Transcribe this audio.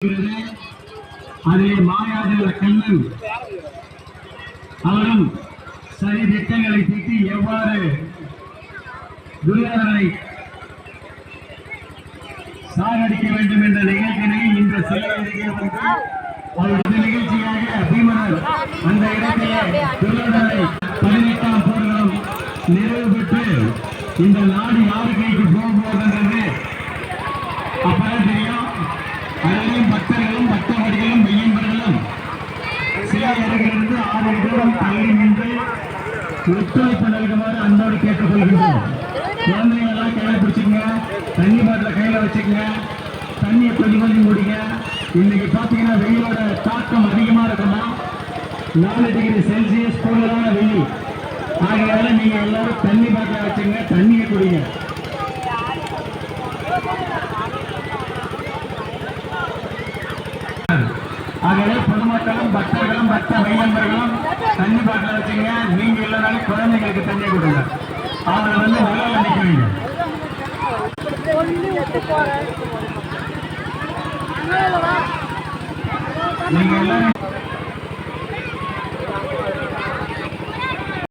இருக்கிறது. அதிலே மாயாஜல கண்ணன் அவரும் சரி திட்டங்களை தீட்டி எவ்வாறு துரியோதனை சாகடிக்க வேண்டும் என்ற நிகழ்ச்சியினை இந்த சிலை நிகழ்ச்சியாக பீமனர் அந்த இடத்திலே துரியோதனை பதினெட்டாம் போர்களும் நிறைவு பெற்று இந்த நாடு யாரு கைக்கு சிலை அருகிலிருந்து ஆறு தூரம் தள்ளி நின்று ஒத்துழைப்பு நல்குமாறு அன்போடு கேட்டுக்கொள்கின்றோம். குழந்தைங்களெல்லாம் கையில பிடிச்சிக்கங்க. தண்ணி பாட்டில் கையில் வச்சுக்கங்க. தண்ணியை கொஞ்சம் கொஞ்சம் முடிங்க இன்னைக்கு பார்த்தீங்கன்னா வெயிலோட தாக்கம் அதிகமாக இருக்குமா? நாலு டிகிரி செல்சியஸ் கூடுதலான வெயில். ஆகையால நீங்கள் எல்லாரும் தண்ணி பாட்டில் வச்சுங்க தண்ணியை குடிங்க. ஆகவே பொதுமக்களும் பக்தர்களும் பக்த மையம்பர்களும் தண்ணி பாட்டில் வச்சுங்க. நீங்க இல்லைனாலும் குழந்தைங்களுக்கு தண்ணி கொடுங்க. அவங்களை வந்து நிலையில நிற்க வைங்க. நீங்க எல்லாரும்